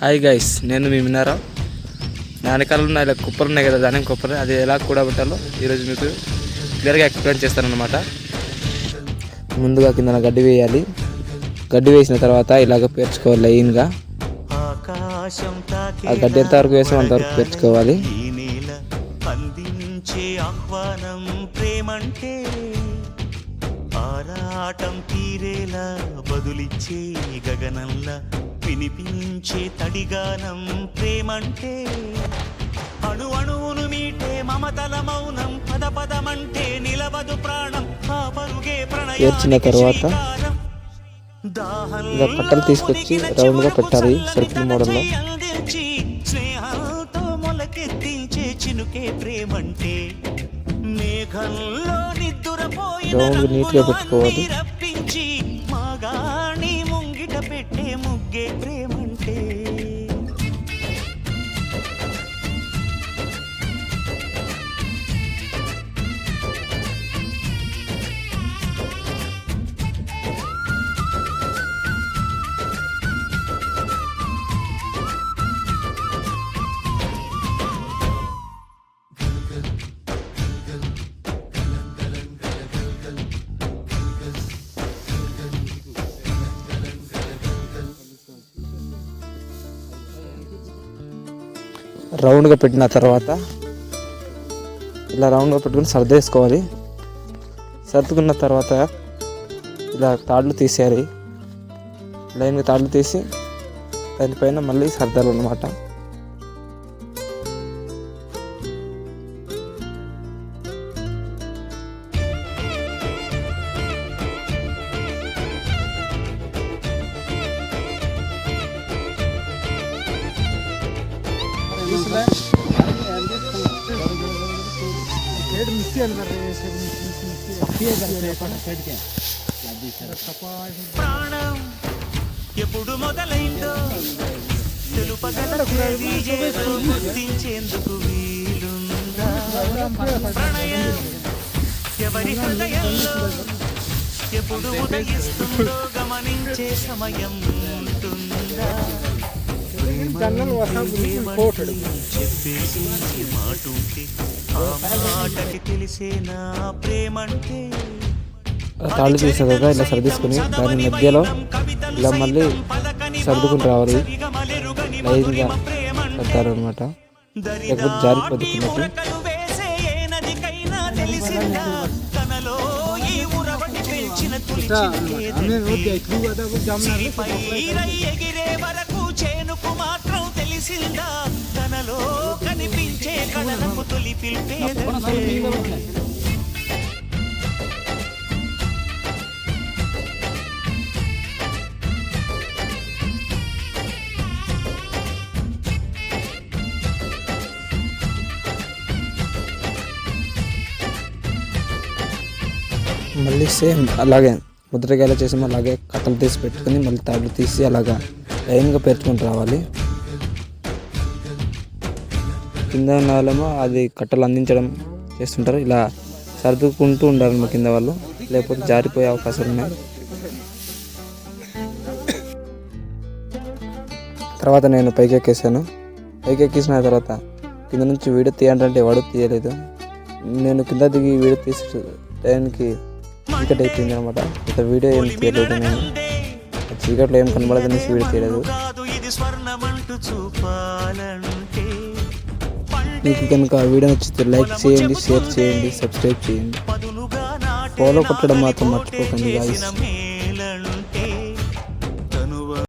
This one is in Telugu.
హాయ్ గైస్ నేను మీ విన్నారా నా వెనకాల ఉన్న ఇలా కుప్పలు ఉన్నాయి కదా ధాన్యం కుప్పలు. అది ఎలా కూడబెట్టాలో ఈరోజు మీకు క్లియర్గా ఎక్స్ప్లెయిన్ చేస్తానన్నమాట. ముందుగా కింద గడ్డి వేయాలి. గడ్డి వేసిన తర్వాత ఇలాగ పేర్చుకోవాలి లైన్గా. ఆ గడ్డి ఎంతవరకు వేసాం అంతవరకు పేర్చుకోవాలి. ఆహ్వానం ప్రేమంటే ఆరాటం తీరేలా బదులిచ్చే గగనంలా వినిపించే తడిగానం ప్రేమంటే అణు అణువును మీటే మమతల మౌనం పద పదమంటే నిలవదు ప్రాణం ఆ పరుగే పేర్చిన తర్వాత ఇలా కట్టలు తీసుకొచ్చి రౌండ్గా పెట్టాలి సర్కిల్ మోడల్లో. అందించి స్నేహంతో మొలకెత్తించే చినుకే ప్రేమంటే మేఘంలో నిద్దురపోయిన రౌండ్ పెట్టుకోవాలి. రప్పించి మాగాణి ముంగిట அழகே பிரேம రౌండ్గా పెట్టిన తర్వాత ఇలా రౌండ్గా పెట్టుకుని సర్దేసుకోవాలి. సర్దుకున్న తర్వాత ఇలా తాళ్ళు తీసేయాలి. లైన్గా తాళ్ళు తీసి దానిపైన మళ్ళీ సర్దాలన్నమాట. ప్రాణం ఎప్పుడు మొదలైందో తెలుపగలది ఏదో గుర్తించేందుకు వీలుందా? ప్రణయం ఎవరి హృదయంలో ఎప్పుడు ఉదయిస్తుందో గమనించే సమయం ఉంటుందా? చెప్పేసి మాటుంటే ఆ మాటకి తెలిసేనా ప్రేమంటే తాళ్ళు తీసాక ఇలా సర్దేసుకుని దాని మధ్యలో ఇలా మళ్ళీ సర్దుకుని రావాలి. లైన్గా సర్దారనమాట లేకపోతే జారిపోతుంది కిందకి ఉరకలు వేసే ఏ నదికైనా తెలిసిందా తనలో ఈ ఉరవడి పెంచిన తొలి చినుకేదంటే సిరిపై రై ఎగిరే వరకు చేనుకు మాత్రం తెలిసిందా? తనలో కనిపించే కళలకు తొలి పిలిపేదంటే మళ్ళీ సేమ్ అలాగే ముద్రగాయలు చేసి అలాగే కట్టలు తీసి పెట్టుకుని మళ్ళీ తాళ్ళు తీసి అలాగా లైన్గా పేర్చుకుంటూ రావాలి. కింద ఉన్న వాళ్ళేమో అది కట్టలు అందించడం చేస్తుంటారు. ఇలా సర్దుకుంటూ ఉండాలి మా కింద వాళ్ళు. లేకపోతే జారిపోయే అవకాశాలు ఉన్నాయి. తర్వాత నేను పైకి ఎక్కేసాను పైకి ఎక్కేసిన తర్వాత కింద నుంచి వీడియో తీయాలంటే వాడు తీయలేదు. నేను కింద దిగి వీడియో తీసి టైంకి టికెట్ అయిపోయింది అనమాట ఇంత వీడియో ఏం తీయలేదు నేను. చీకట్లో ఏం కనబడదని వీడియో తీయలేదు మీకు కనుక వీడియో నచ్చితే లైక్ చేయండి షేర్ చేయండి సబ్స్క్రైబ్ చేయండి. ఫాలో కొట్టడం మాత్రం మర్చిపోకండి గాయస్